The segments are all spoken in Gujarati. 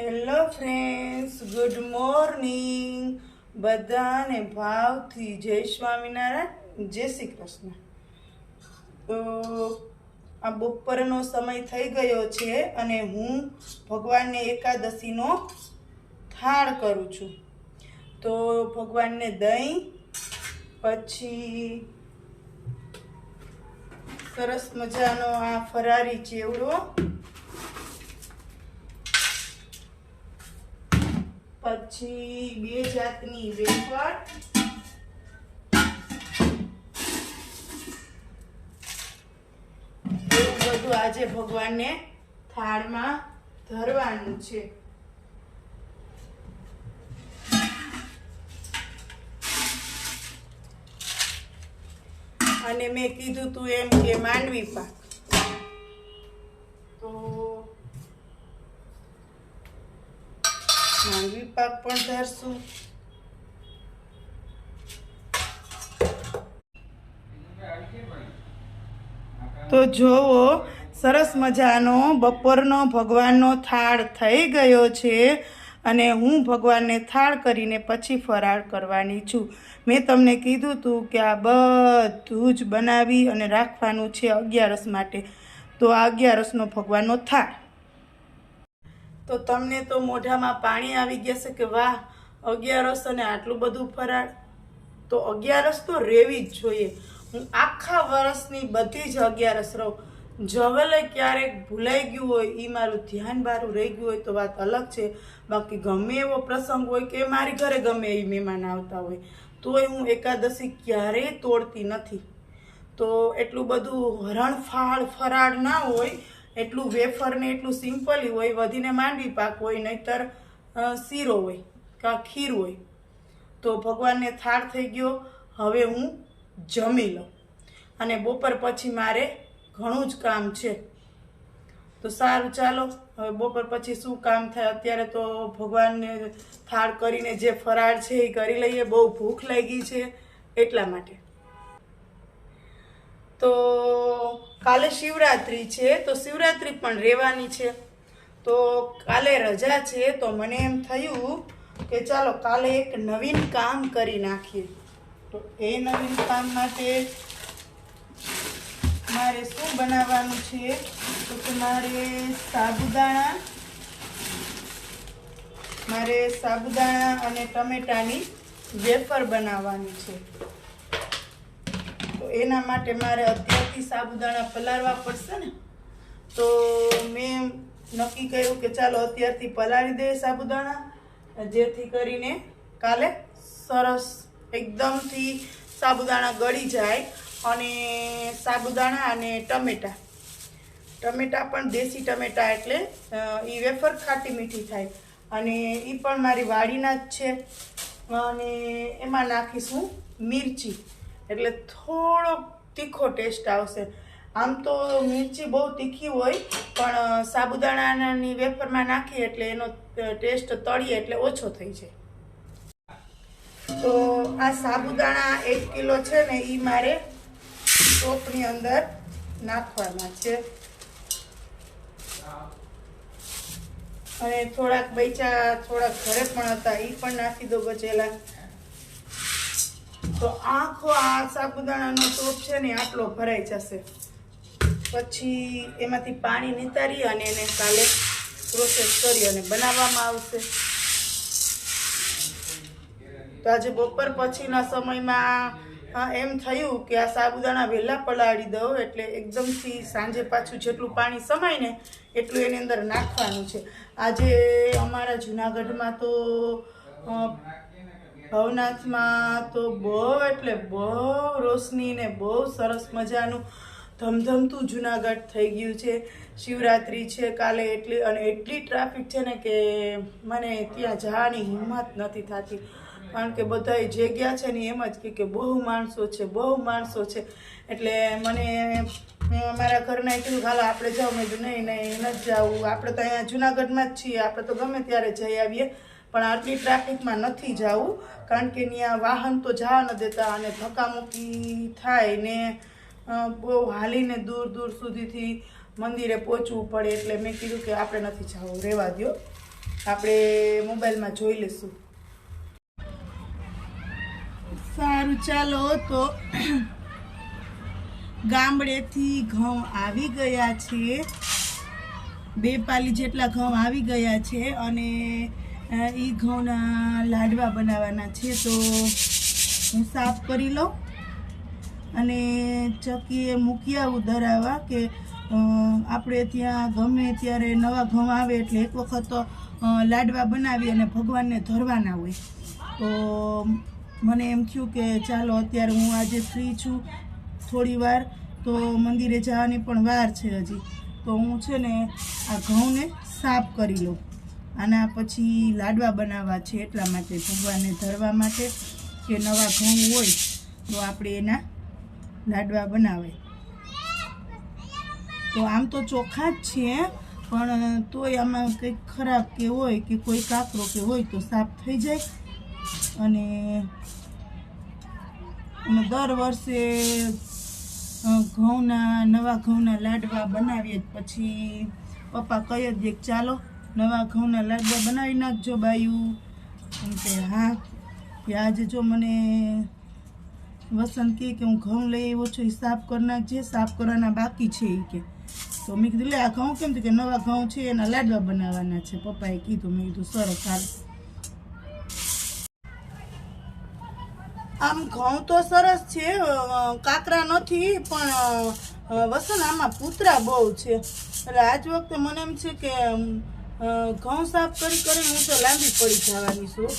હેલો ફ્રેન્ડ્સ ગુડ મોર્નિંગ બધાને ભાવથી જય સ્વામિનારાયણ, જય શ્રી કૃષ્ણ. તો આ બપોરનો સમય થઈ ગયો છે અને હું ભગવાનને એકાદશીનો થાળ કરું છું. તો ભગવાનને દહીં, પછી સરસ મજાનો આ ફરારી ચેવડો પછી બે જાતની વેફર. બધું આજે ભગવાનને થાળમાં ધરવાનું છે. અને મેં કીધું તું એમ કે માંડવી પાક. પાક પણ ધારશું. તો જોવો સરસ મજાનો બપોરનો ભગવાનનો થાળ થઈ ગયો છે અને હું ભગવાનને થાળ કરીને પછી ફરાળ કરવાની છું. મેં તમને કીધું તું કે આ બધું જ બનાવી અને રાખવાનું છે અગિયારસ માટે. તો આ અગિયારસનો ભગવાનનો થાળ. તો તમને તો મોઢામાં પાણી આવી ગયા છે કે વાહ, અગિયારસ અને આટલું બધું ફરાળ. તો અગિયારસ તો રહેવી જ જોઈએ. હું આખા વર્ષની બધી જ અગિયારસ રહું. જવલે ક્યારેક ભૂલાઈ ગયું હોય એ મારું ધ્યાન બારું રહી ગયું હોય તો વાત અલગ છે. બાકી ગમે એવો પ્રસંગ હોય કે મારી ઘરે ગમે એ મહેમાન આવતા હોય, તોય હું એકાદશી ક્યારેય તોડતી નથી. તો એટલું બધું હરણફાળ ફરાળ ના હોય એટલું વેફર ને એટલું સિમ્પલી હોય, વધીને માંડવી પાક હોય, નહીતર શીરો હોય કાં ખીર હોય. તો ભગવાનને થાળ થઈ ગયો. હવે હું જમી લઉં. અને બપોર પછી મારે ઘણું જ કામ છે. તો સારું ચાલો. હવે બપોર પછી શું કામ થાય? અત્યારે તો ભગવાનને થાળ કરીને જે ફરાળ છે એ કરી લઈએ. બહુ ભૂખ લાગી છે એટલા માટે. તો કાલે શિવરાત્રિ છે, તો શિવરાત્રિ પણ રહેવાની છે. તો કાલે રજા છે, તો મને એમ થયું કે ચાલો કાલે એક નવીન કામ કરી નાખીએ. તો એ નવીન કામ માટે મારે શું બનાવવાનું છે? તો મારે સાબુદાણા મારે સાબુદાણા અને ટમેટાની વેફર બનાવવાની છે. એના માટે મારે અત્યારથી સાબુદાણા પલાળવા પડશે ને, તો મેં નક્કી કર્યું કે ચાલો અત્યારથી પલાળી દઈએ સાબુદાણા, જેથી કરીને કાલે સરસ એકદમથી સાબુદાણા ગળી જાય અને સાબુદાણા અને ટમેટા ટમેટા પણ દેશી ટમેટા એટલે એ વેફર ખાટી મીઠી થાય અને એ પણ મારી વાડીના જ છે. અને એમાં નાખીશું મિરચી. એટલે થોડો તીખો ટેસ્ટ આવશે. આમ તો મિરચી બહુ તીખી હોય, પણ સાબુદાણાની વેફરમાં નાખીએ એટલે એનો ટેસ્ટ તળીએ એટલે ઓછો થઈ જાય. તો આ સાબુદાણા એક કિલો છે ને એ મારે ટોપની અંદર નાખવાના છે. અને થોડાક બૈચા થોડાક ઘરે પણ હતા એ પણ નાખી દો બચેલા તો આખો આ સાબુદાણાનો ટોપ છે ને આટલો ભરાઈ જશે. પછી એમાંથી પાણી નિતારી અને એને કાલે પ્રોસેસ કરી અને બનાવવામાં આવશે. તો આજે બપોર પછીના સમયમાં એમ થયું કે આ સાબુદાણા વહેલા પલાળી દઉં એટલે એકદમથી સાંજે પાછું જેટલું પાણી સમાય ને એટલું એની અંદર નાખવાનું છે. આજે અમારા જુનાગઢમાં તો ભવનાથમાં તો બહુ, એટલે બહુ રોશની ને બહુ સરસ મજાનું ધમધમતું જુનાગઢ થઈ ગયું છે. શિવરાત્રિ છે કાલે એટલી, અને એટલી ટ્રાફિક છે ને કે મને ત્યાં જવાની હિંમત નથી થતી. કારણ કે બધાય જે ગયા છે ને એમ જ કે બહુ માણસો છે, બહુ માણસો છે. એટલે મને, મેં અમારા ઘરના કીધું હાલો, આપણે જાઓ મેં નહીં નહીં નહીં, નથી જવું. આપણે તો અહીંયા જુનાગઢમાં જ છીએ. આપણે તો ગમે ત્યારે જઈ આવીએ. પણ આટલી ટ્રાફિકમાં નથી જવું, કારણ કે ત્યાં વાહન તો જવા ન દેતા અને ધક્કામુક્કી થાય ને બહુ હાલીને દૂર દૂર સુધીથી મંદિરે પહોંચવું પડે એટલે મેં કીધું કે આપણે નથી જવું, રહેવા દ્યો. આપણે મોબાઈલમાં જોઈ લઈશું. સારું, ચાલો તો ગામડેથી ઘઉં આવી ગયા છે. બે પાલી જેટલા ઘઉં આવી ગયા છે અને એ ઘઉંના લાડવા બનાવવાના છે, તો હું સાફ કરી લઉં અને ચકીએ મૂકી આવું ધરાવવા કે આપણે ત્યાં ગમે ત્યારે નવા ઘઉં આવે એટલે એક વખત તો લાડવા બનાવી અને ભગવાનને ધરવાના હોય. તો મને એમ થયું કે ચાલો અત્યારે હું આજે ફ્રી છું થોડી વાર, તો મંદિરે જવાની પણ વાર છે હજી. તો હું છે ને આ ઘઉંને સાફ કરી લઉં. આના પછી લાડવા બનાવવા છે એટલા માટે, ભગવાનને ધરવા માટે કે નવા ઘઉં હોય તો આપણે એના લાડવા બનાવાય તો આમ તો ચોખ્ખા જ છે, પણ તોય આમાં કંઈક ખરાબ કે હોય કે કોઈ કાકરો કે હોય તો સાફ થઈ જાય. અને દર વર્ષે ઘઉંના, નવા ઘઉંના લાડવા બનાવીએ પછી પપ્પા કહી દે ચાલો નવા ઘઉંના લાડવા બનાવી નાખજો બાયું. એમ કે હા, કે આજે જો મને વસંત કહે કે હું ઘઉં લઈ આવ્યો છું એ સાફ કરી નાખજે, સાફ કરવાના બાકી છે એ કે. તો મેં કીધું, લે, આ ઘઉં કેમ કે નવા ઘઉં છે, એના લાડવા બનાવવાના છે. પપ્પાએ કીધું, મેં કીધું, સરસ, હાલ. આમ ઘઉં તો સરસ છે કાકરા નથી, પણ વસન આમાં પૂતરા બહુ છે. એટલે આજ વખતે મને એમ છે કે ઘઉં સાફ કરી કરી હું તો લાંબી પડી જવાની છું.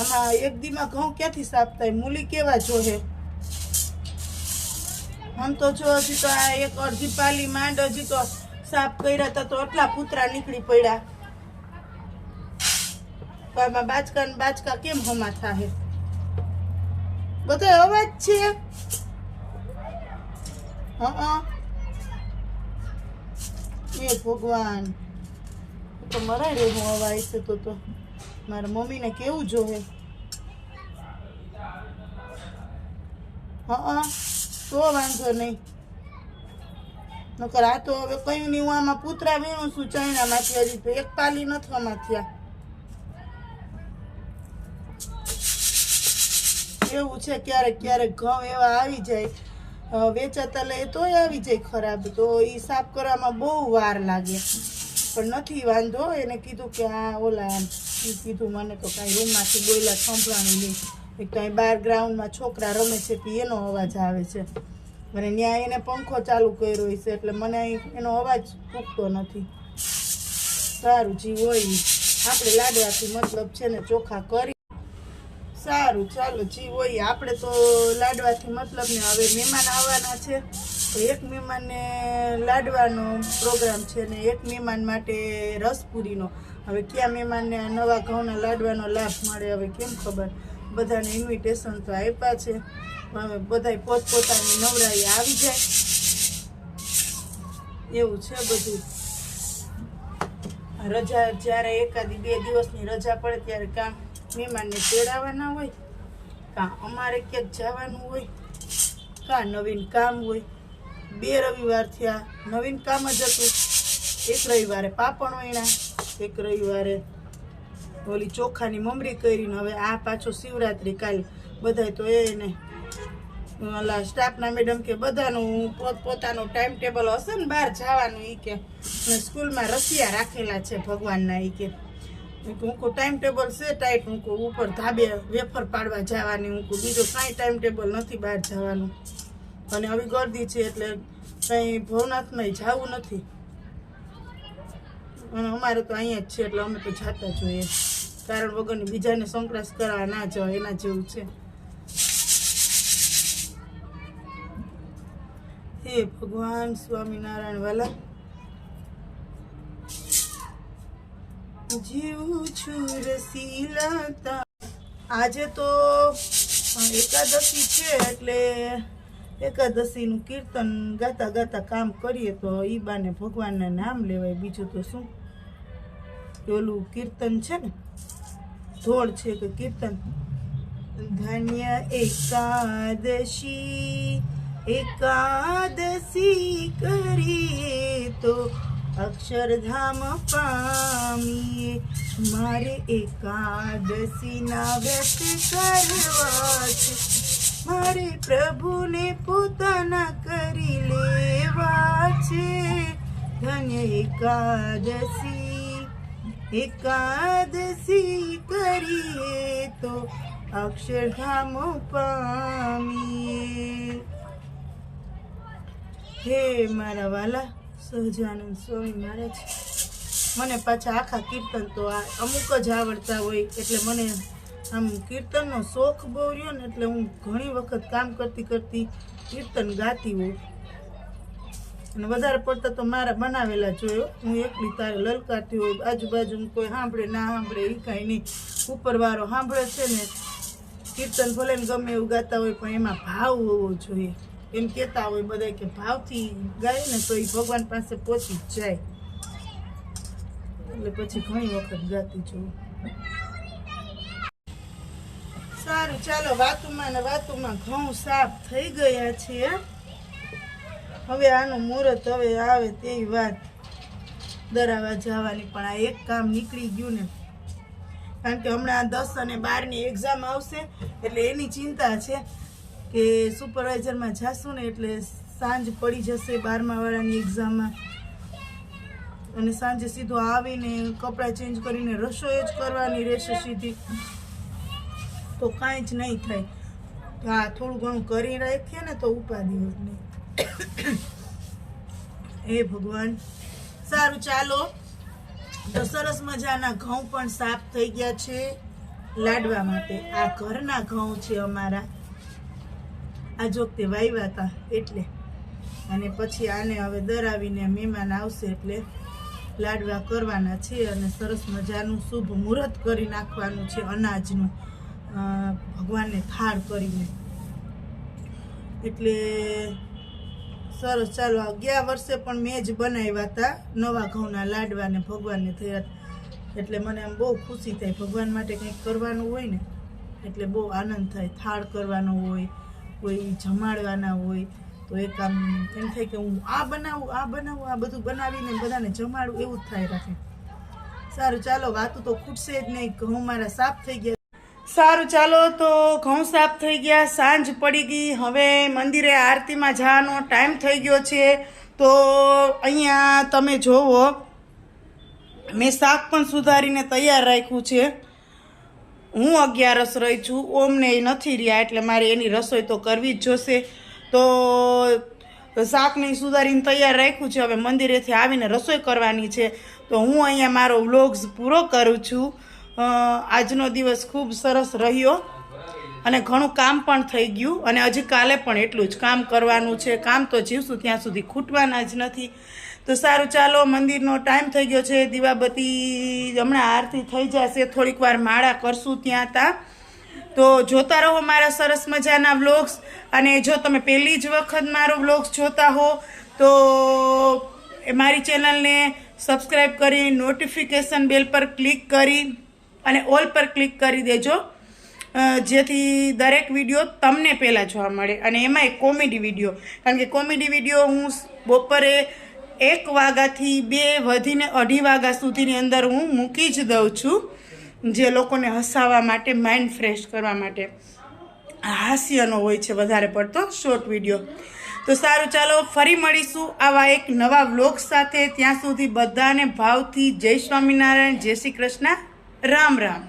આમાં એક દીમાં ઘઉં ક્યાંથી સાફ થાય? મૂલી કેવા જોહે? આમ તો જો હજી તો આ એક અડધી પાલી માંડ હજી તો સાફ કર્યા હતા તો એટલા પૂતરા નીકળી પડ્યા. આમાં બાચકા ને બાચકા કેમ હમા થાય બધો અવાજ છે? હા એ ભગવાન. તો મરાય રે હું આવા છે તો તો. મારા મમ્મીને કેવું જોવે? હા તો વાંધો નહીં. નકર આ તો હવે કયું નહીં, હું આમાં પૂતરા વીણું છું ચણામાંથી હજી તો એક પાલી નથી આમાં થયા. એવું છે, ક્યારેક ક્યારેક ઘઉં એવા આવી જાય. વેચાતા લે તોય આવી જાય ખરાબ, તો એ સાફ કરવામાં બહુ વાર લાગે. પણ નથી, વાંધો. એને કીધું કે, આ, ઓલા કીધું મને તો કાંઈ રૂમમાંથી બોયલા સંભળાણી નહીં. એક કાંઈ બાર ગ્રાઉન્ડમાં છોકરા રમે છે, તે એનો અવાજ આવે છે. અને ત્યાં એને પંખો ચાલુ કર્યો છે, એટલે મને અહીં એનો અવાજ પૂગતો નથી. સારું, જી હોય આપણે લાડવાથી મતલબ છે ને, ચોખા કરી. સારું, ચાલો, જી હોય આપણે તો લાડવાથી મતલબ ને હવે મહેમાન આવવાના છે. તો એક મહેમાનને લાડવાનો પ્રોગ્રામ છે ને એક મહેમાન માટે રસપુરીનો. હવે ક્યાં મહેમાનને આ નવા ઘઉંના લાડવાનો લાભ મળે હવે કેમ ખબર? બધાને ઇન્વિટેશન તો આપ્યા છે. હવે બધાય પોતપોતાની નવરાઈ આવી જાય. એવું છે બધું. રજા જ્યારે એકાદી બે દિવસની રજા પડે ત્યારે કામ મહેમાનને તેડાવવાના હોય? કાં અમારે ક્યાંક જવાનું હોય? કાં નવીન કામ હોય? બે રવિવાર થયા, નવીન કામ જ હતું. એક રવિવારે પાપણ વણ્યા, એક રવિવારે ઓલી ચોખાની મમરી કરીને હવે આ પાછો શિવરાત્રી કાલ. બધાય તો એને, ઓલા સ્ટાફના મેડમ કે બધાનું પોત પોતાનું ટાઈમ ટેબલ હશે ને બહાર જવાનું એ કે સ્કૂલમાં રસિયા રાખેલા છે ભગવાનના એ કે. હું કહું ટાઈમ ટેબલ છે ટાઈટ હું કહું ઉપર ધાબે વેફર પાડવા જવાની હું કહું બીજો કાંઈ ટાઈમ ટેબલ નથી બહાર જવાનું. અને આવી ગરદી છે એટલે કંઈ ભવનાથમાં જવું નથી. અને અમારે તો અહીંયા જ છે એટલે અમે તો જાતા જોઈએ કારણ વગરની બીજાને સંક્રાંત કરવા ના જવાય, એના જેવું છે. હે ભગવાન સ્વામિનારાયણ વાલા. જીવું છું રસીલા તા આજે તો એકાદશી છે એટલે એકાદશીનું કીર્તન ગાતા ગાતા કામ કરીએ તો ઈ બાને ભગવાનના નામ લેવાય. બીજું તો શું? પેલું કીર્તન છે ને, ધોળ છે કે કીર્તન? ધન્ય એકાદશી એકાદશી કરીએ તો અક્ષરધામ પામીએ. મારે એકાદશીના વ્રત કરવા છે. મારે પ્રભુને પોતાના કરી લેવા છે. ધન્ય એકાદશી એકાદશી કરીએ તો અક્ષરધામ પામીએ. હે મારા વાલા, સહજાનંદ સ્વામી મહારાજ, મને પાછા આખા કીર્તન તો આ અમુક જ આવડતા હોય એટલે મને આમ કીર્તનનો શોખ બહુ રહ્યો ને એટલે હું ઘણી વખત કામ કરતી કરતી કીર્તન ગાતી હોઉં. અને વધારે પડતા તો મારા બનાવેલા જોયો. હું એકલી તારે લલકારતી હોય આજુબાજુ કોઈ સાંભળે, ના સાંભળે એ કાંઈ નહીં. ઉપરવાળો સાંભળે છે ને, કીર્તન ભલે ગમે એવું ગાતા હોય, પણ એમાં ભાવ હોવો જોઈએ. એમ કહેતા હોય બધા કે ભાવથી ગાય ને તો એ ભગવાન પાસે પહોંચી જ જાય. એટલે પછી ઘણી વખત ગાતી જોઉં. સારું. ચાલો, વાતુમાં ને વાતુમાં ઘઉં સાફ થઈ ગયા છીએ હવે આનું મુહૂર્ત હવે આવે તેવી વાત. દરાવા જવાની પણ આ એક કામ નીકળી ગયું ને. કારણ કે હમણાં દસ અને બારની એક્ઝામ આવશે, એટલે એની ચિંતા છે કે સુપરવાઇઝરમાં જાશું ને, એટલે સાંજ પડી જશે બારમા વાળાની એક્ઝામમાં અને સાંજે સીધો આવીને કપડાં ચેન્જ કરીને રસોઈ જ કરવાની રહેશે સીધી. તો કાંઈ જ નહીં થાય. આ થોડું ઘણું કરી રાખીએ ને તો ઉપાધિ હે ભગવાન, સારું ચાલો. તો સરસ મજાના ઘઉં પણ સાફ થઈ ગયા છે લાડવા માટે. આ ઘરના ઘઉં છે અમારા. આ જોગતે વાવ્યા હતા એટલે. અને પછી આને હવે દરાવીને મહેમાન આવશે એટલે લાડવા કરવાના છે અને સરસ મજાનું શુભ મુહૂર્ત કરી નાખવાનું છે અનાજનું. ભગવાનને થાળ કરીને. એટલે સરસ, ચાલો, આ ગયા વર્ષે પણ મેં જ બનાવ્યા હતા નવા ઘઉંના લાડવાને ભગવાનને થયા. એટલે મને આમ બહુ ખુશી થાય. ભગવાન માટે કંઈક કરવાનું હોય ને, એટલે બહુ આનંદ થાય. થાળ કરવાનો હોય, કોઈ જમાડવાના હોય, તો એક આમ એમ થાય કે હું આ બનાવું આ બનાવું, આ બધું બનાવીને બધાને જમાડું, એવું જ થાય રાખે. સારું, ચાલો, વાતું તો ખૂટશે જ નહીં. ઘઉં મારા સાફ થઈ ગયા. સારું, ચાલો તો ઘઉં સાફ થઈ ગયા, સાંજ પડી ગઈ. હવે મંદિરે આરતીમાં જવાનો ટાઈમ થઈ ગયો છે. તો અહીંયા તમે જોવો, મેં શાક પણ સુધારીને તૈયાર રાખ્યું છે. હું અગિયારસ રહી છું ઓમને એ નથી રહ્યા, એટલે મારે એની રસોઈ તો કરવી જ જોશે. તો શાકને સુધારીને તૈયાર રાખ્યું છે. હવે મંદિરેથી આવીને રસોઈ કરવાની છે. તો હું અહીંયા મારો વ્લોગ્સ પૂરો કરું છું. આજનો દિવસ ખૂબ સરસ રહ્યો અને ઘણું કામ પણ થઈ ગયું અને હજી કાલે પણ એટલું જ કામ કરવાનું છે. કામ તો જીવશું, ત્યાં સુધી ખૂટવાના જ નથી. તો સારું, ચાલો, મંદિરનો ટાઈમ થઈ ગયો છે. દીવાબત્તી, હમણાં આરતી થઈ જશે. થોડીક વાર માળા કરશું ત્યાં ત્યાં તો જોતા રહો મારા સરસ મજાના વ્લોગ્સ. અને જો તમે પહેલી જ વખત મારો વ્લોગ્સ જોતા હો, તો મારી ચેનલને સબસ્ક્રાઈબ કરી, નોટિફિકેશન બેલ પર ક્લિક કરી. અને ઓલ પર ક્લિક કરી દેજો. જેથી દરેક વીડિયો તમને પહેલાં જોવા મળે. અને એમાં એક કોમેડી વીડિયો. કારણ કે કોમેડી વીડિયો હું બપોરે એક વાગ્યાથી બે વધીને અઢી વાગ્યા સુધીની અંદર હું મૂકી જ દઉં છું, જે લોકોને હસાવવા માટે માઇન્ડ ફ્રેશ કરવા માટે. હાસ્યનો હોય છે વધારે પડતો શોર્ટ વીડિયો તો સારું, ચાલો ફરી મળીશું આવા એક નવા વ્લોગ સાથે. ત્યાં સુધી બધાને ભાવથી જય સ્વામિનારાયણ, જય શ્રી કૃષ્ણ. રામ રામ